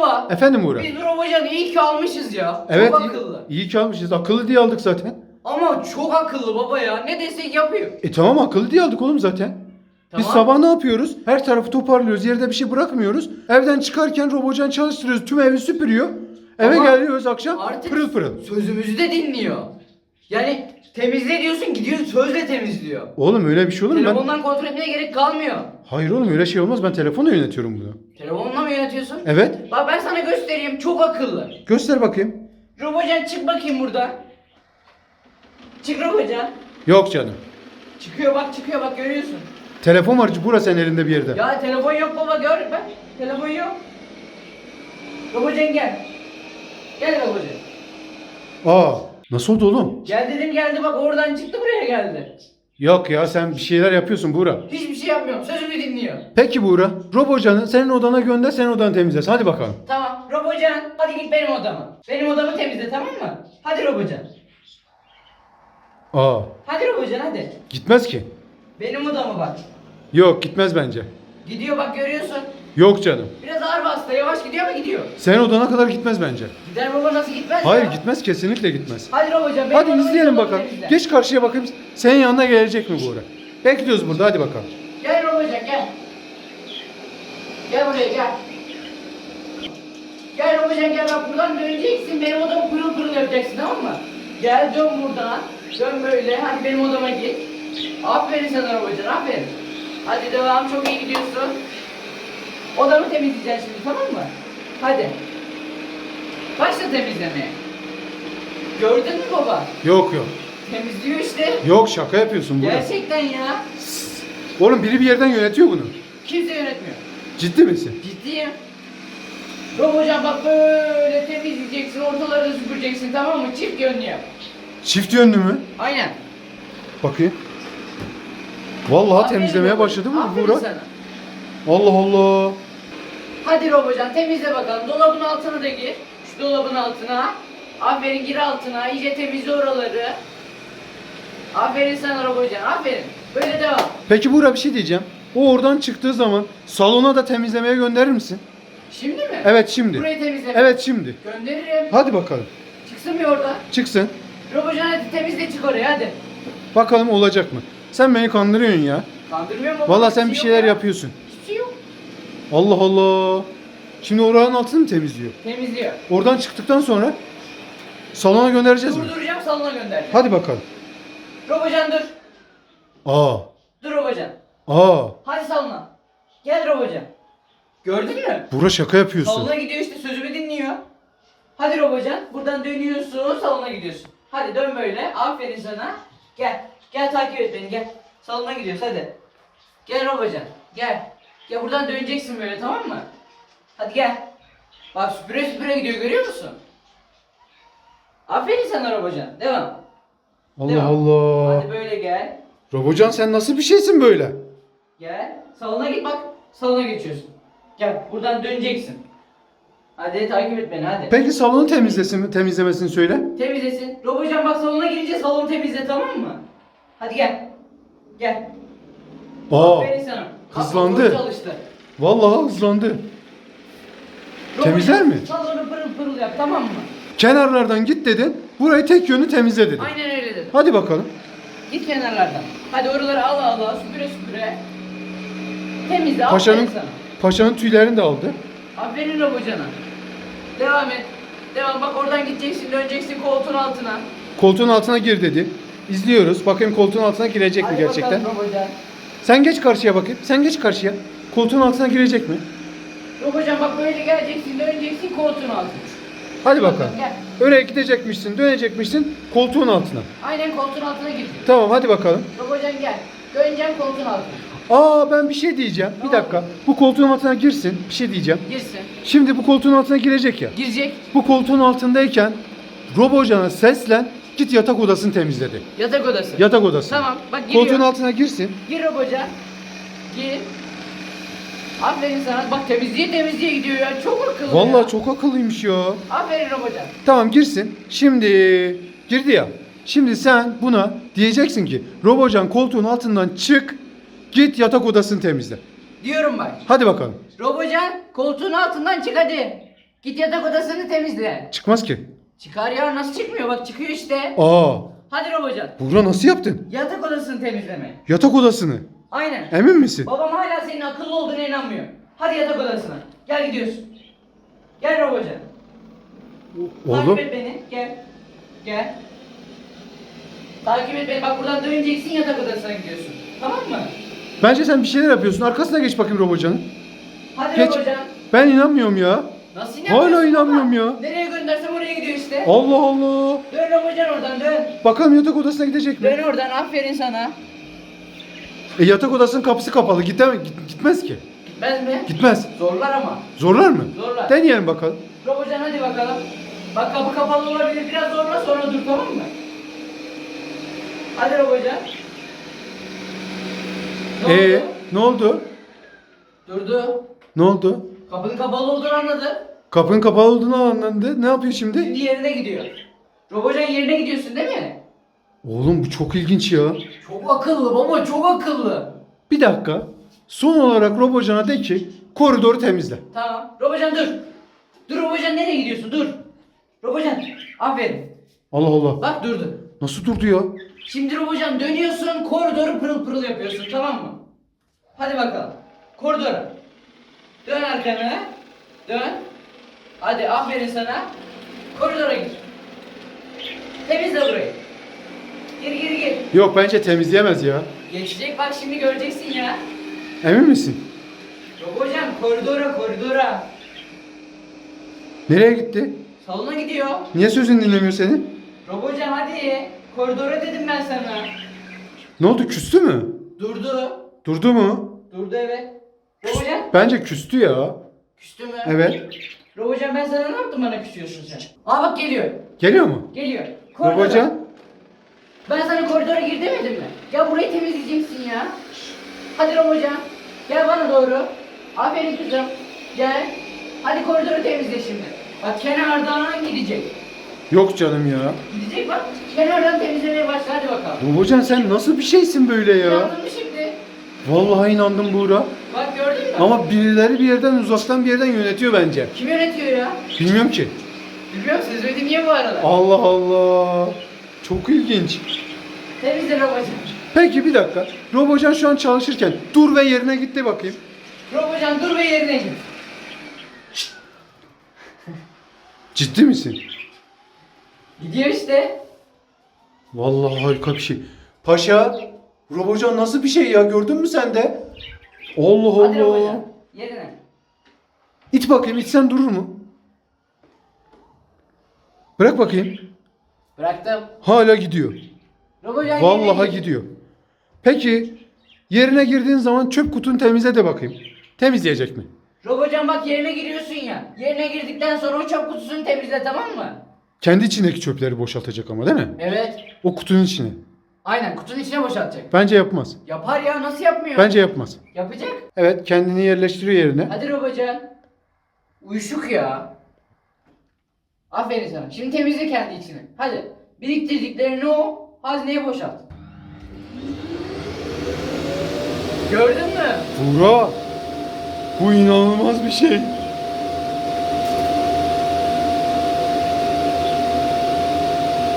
baba. Efendim Uğur. Biz bu Robocan'ı iyi ki almışız ya. Evet Çok iyi, akıllı. iyi ki almışız. Akıllı diye aldık zaten. Ama çok akıllı baba ya. Ne desek yapıyor. E tamam akıllı diye aldık oğlum zaten. Biz Tamam. sabah ne yapıyoruz? Her tarafı toparlıyoruz. Yerde bir şey bırakmıyoruz. Evden çıkarken robocan çalıştırıyoruz. Tüm evi süpürüyor. Eve Ama geliyoruz akşam artık- pırıl pırıl. Sözümüzü de dinliyor. Yani temizle diyorsun gidiyor sözle temizliyor. Oğlum öyle bir şey olur mu? Ben... Telefondan kontrol etmeye gerek kalmıyor. Hayır oğlum öyle şey olmaz. Ben telefonla yönetiyorum bunu. Telefonla mı yönetiyorsun? Evet. Bak ben sana göstereyim çok akıllı. Göster bakayım. Robocan çık bakayım burada. Çık Robocan. Yok canım. Çıkıyor bak çıkıyor bak görüyorsun. Telefon var burası senin elinde bir yerde. Ya telefon yok baba gör bak. Telefon yok. Robocan gel. Gel Robocan. Aa, nasıl oldu oğlum? Gel dedim geldi bak oradan çıktı buraya geldi. Yok ya sen bir şeyler yapıyorsun Buğra. Hiçbir şey yapmıyorum sözümü dinliyor. Peki Buğra, Robocan'ı senin odana gönder, senin odanı temizlesin. Hadi bakalım. Tamam Robocan hadi git benim odama. Benim odamı temizle tamam mı? Hadi Robocan. Aa, Hadi Robocan hadi. gitmez ki. Benim odama bak. Yok, gitmez bence. Gidiyor bak görüyorsun. Yok canım. Biraz ağır bastı yavaş gidiyor ama gidiyor. Senin odana kadar gitmez bence. Gider baba nasıl gitmez Hayır, ya? gitmez kesinlikle gitmez. Robocan benim Hadi izleyelim bakalım. Geç karşıya bakayım. Senin yanına gelecek mi Buğra? Bekliyoruz burada. Hadi bakalım. Gel Robocan gel. Gel buraya gel. Gel Robocan gel bak buradan döneceksin benim odamı pırıl pırıl yapacaksın tamam mı? Gel dön buradan. Dön böyle hadi benim odama git. Aferin sana Robocan aferin. Hadi devam çok iyi gidiyorsun. Odamı temizleyeceksin şimdi tamam mı? Hadi. Başla temizlemeye. Gördün mü baba? Yok yok. Temizliyor işte. Yok şaka yapıyorsun Buğra. Gerçekten ya. Oğlum biri bir yerden yönetiyor bunu. Kimse yönetmiyor. Ciddi misin? Ciddiyim. Rob hocam bak böyle temizleyeceksin, ortaları da süpüreceksin tamam mı? Çift yönlü yap. Çift yönlü mü? Aynen. Bakayım. Vallahi Aferin temizlemeye Rob başladı mı aferin Buğra? sana. Allah Allah. Hadi Rob hocam temizle bakalım. Dolabın altına da gir. Şu dolabın altına. Aferin gir altına. İyice temizle oraları. Aferin sana Rob hocam. Aferin. Böyle devam. Peki Buğra bir şey diyeceğim. O oradan çıktığı zaman salona da temizlemeye gönderir misin? Şimdi mi? Evet şimdi. Burayı temizle. Evet şimdi. Gönderirim. Hadi bakalım. Çıksın bir orada. Çıksın. Rob hocam hadi temizle çık oraya hadi. Bakalım olacak mı? Sen beni kandırıyorsun ya. Kandırmıyor mu? Vallahi Hiçbir sen bir şey şeyler yapıyorsun. Allah Allah. Şimdi oranın altını mı temizliyor? Temizliyor. Oradan çıktıktan sonra salona göndereceğiz mi? Durduracağım salona göndereceğim. Hadi bakalım. Robocan dur. Aa. Dur Robocan. Aa. Hadi salona. Gel Robocan. Gördün mü? Buğra şaka yapıyorsun. Salona gidiyor işte sözümü dinliyor. Hadi Robocan. Buradan dönüyorsun salona gidiyorsun. Hadi dön böyle. Aferin sana. Gel. Gel takip et beni gel. Salona gidiyoruz hadi. Gel Robocan. Gel. Gel buradan döneceksin böyle tamam mı? Hadi gel. Bak süpüre süpüre gidiyor görüyor musun? Aferin sana Robocan. Devam. Allah Devam. Allah. Hadi böyle gel. Robocan sen nasıl bir şeysin böyle? Gel. Salona git bak. Salona geçiyorsun. Gel. Buradan döneceksin. Hadi takip et beni hadi. Peki salonu temizlesin, temizlemesini söyle. Temizlesin. Robocan bak salona girince salonu temizle tamam mı? Hadi gel. Gel. Aa. Aferin sana. Hızlandı. Çalıştı. Vallahi hızlandı. Temizler mi? Salonu pırıl pırıl yap tamam mı? Kenarlardan git dedin. Burayı tek yönlü temizle dedin. Aynen öyle dedim. Hadi bakalım. Git kenarlardan. Hadi oraları al al al süpüre süpüre. Temizle Paşanın aferin sana. paşanın tüylerini de aldı. Aferin Robocan'a. Devam et. Devam bak oradan gideceksin döneceksin koltuğun altına. Koltuğun altına gir dedi. İzliyoruz. Bakayım koltuğun altına girecek mi gerçekten? bakalım Robocan. Sen geç karşıya bakayım. Sen geç karşıya. Koltuğun altına girecek mi? Robocan bak böyle geleceksin döneceksin koltuğun altına. Hadi bakalım. Gel. Oraya gidecekmişsin, dönecekmişsin koltuğun altına. Aynen koltuğun altına gir. Tamam hadi bakalım. Robocan gel. Döneceksin koltuğun altına. Aa ben bir şey diyeceğim. Bir Ne dakika. Bu koltuğun altına girsin. Bir şey diyeceğim. Girsin. Şimdi bu koltuğun altına girecek ya. Girecek. Bu koltuğun altındayken Robocan'a seslen git yatak odasını temizledi. Yatak odası. Yatak odası. Tamam bak giriyor. Koltuğun altına girsin. Gir Robocan. Gir. Aferin sana. Bak temizliğe temizliğe gidiyor ya. Çok akıllı ya. Vallahi çok akıllıymış ya. Aferin Robocan. Tamam girsin. Şimdi girdi ya. Şimdi sen buna diyeceksin ki Robocan koltuğun altından çık. Git yatak odasını temizle. Diyorum bak. Hadi bakalım. Robocan koltuğun altından çık hadi. Git yatak odasını temizle. Çıkmaz ki. Çıkar ya nasıl çıkmıyor bak çıkıyor işte. Aa, Hadi Robocan. Buğra nasıl yaptın? Yatak odasını temizleme. Yatak odasını. Aynen. Emin misin? Babam hala senin akıllı olduğuna inanmıyor. Hadi yatak odasına. Gel gidiyorsun. Gel Robocan. Oğlum. Takip et beni. Gel. Gel. Takip et beni. Bak buradan döneceksin yatak odasına gidiyorsun. Tamam mı? Bence sen bir şeyler yapıyorsun. Arkasına geç bakayım Robocan'ın. Hadi Geç. Robocan. Ben inanmıyorum ya. Nasıl Hala inanmıyorsun inanmıyorum baba? ya. Nereye göndersem oraya gidiyor işte. Allah Allah. Dön Robocan oradan dön. Bakalım yatak odasına gidecek mi? Dön oradan aferin sana. E yatak odasının kapısı kapalı. Gidem git- gitmez ki. Gitmez mi? Gitmez. Zorlar ama. Zorlar mı? Zorlar. Deneyelim bakalım. Robocan hadi bakalım. Bak kapı kapalı olabilir. Biraz zorla sonra dur tamam mı? Hadi Robocan. Ne Ee, oldu? ne oldu? Durdu. Ne oldu? Kapının kapalı olduğunu anladı. Kapının kapalı olduğunu anladı. Ne yapıyor şimdi? Şimdi yerine gidiyor. Robocan yerine gidiyorsun değil mi? Oğlum bu çok ilginç ya. Çok akıllı baba çok akıllı. Bir dakika. Son olarak Robocan'a de ki koridoru temizle. Tamam. Robocan dur. Dur Robocan nereye gidiyorsun? Dur. Robocan. Aferin. Allah Allah. Bak durdu. Nasıl durdu ya? Şimdi Robocan dönüyorsun koridoru pırıl pırıl yapıyorsun tamam mı? Hadi bakalım. Koridora. Dön arkana. Dön. Hadi aferin sana. Koridora gir. Temizle burayı. Gir gir gir. Yok bence temizleyemez ya. Geçecek bak şimdi göreceksin ya. Emin misin? Robocan koridora koridora. Nereye gitti? Salona gidiyor. Niye sözünü dinlemiyor senin? Robocan hadi. Koridora dedim ben sana. Ne oldu küstü mü? Durdu. Durdu mu? Durdu evet. Robocan Bence küstü ya. küstü mü? Evet. Robocan ben sana ne yaptım bana küsüyorsun sen? Aa bak geliyor. Geliyor mu? Geliyor. Koridora. Robocan? Ben sana koridora gir demedim mi? Ya burayı temizleyeceksin ya. Hadi Robocan. Gel bana doğru. Aferin kızım. Gel. Hadi koridoru temizle şimdi. Bak kenardan gidecek. Yok canım ya. Gidecek bak. Kenardan temizlemeye başla hadi bakalım. Robocan sen nasıl bir şeysin böyle ya? Yaptın mı şimdi? Vallahi inandım Buğra. Ama birileri bir yerden uzaktan bir yerden yönetiyor bence. Kim yönetiyor ya? Bilmiyorum ki. Bilmiyor musun? Söyledi niye bu arada? Allah Allah. Çok ilginç. Temizle Robocan. Peki bir dakika. Robocan şu an çalışırken dur ve yerine gitti bakayım. Robocan dur ve yerine git. Ciddi misin? Gidiyor işte. Vallahi harika bir şey. Paşa, Robocan nasıl bir şey ya gördün mü sen de? Allah Hadi Allah. Robocan. Yerine. İt bakayım itsen durur mu? Bırak bakayım. Bıraktım. Hala gidiyor. Robocan yerine Vallahi git. gidiyor. Peki yerine girdiğin zaman çöp kutunu temizle de bakayım. Temizleyecek mi? Robocan bak yerine giriyorsun ya. Yerine girdikten sonra o çöp kutusunu temizle tamam mı? Kendi içindeki çöpleri boşaltacak ama değil mi? Evet. O kutunun içine. Aynen kutunun içine boşaltacak. Bence yapmaz. Yapar ya nasıl yapmıyor? Bence yapmaz. Yapacak. Evet kendini yerleştiriyor yerine. Hadi Robocan. Uyuşuk ya. Aferin sana. Şimdi temizle kendi içini. Hadi. Biriktirdiklerini o hazneye boşalt. Gördün mü? Buğra. Bu inanılmaz bir şey.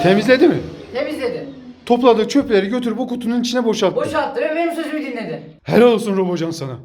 Temizledi mi? Temizledi. Topladığı çöpleri götürüp o kutunun içine boşalttı. Boşalttı ve benim sözümü dinledi. Helal olsun Robocan sana.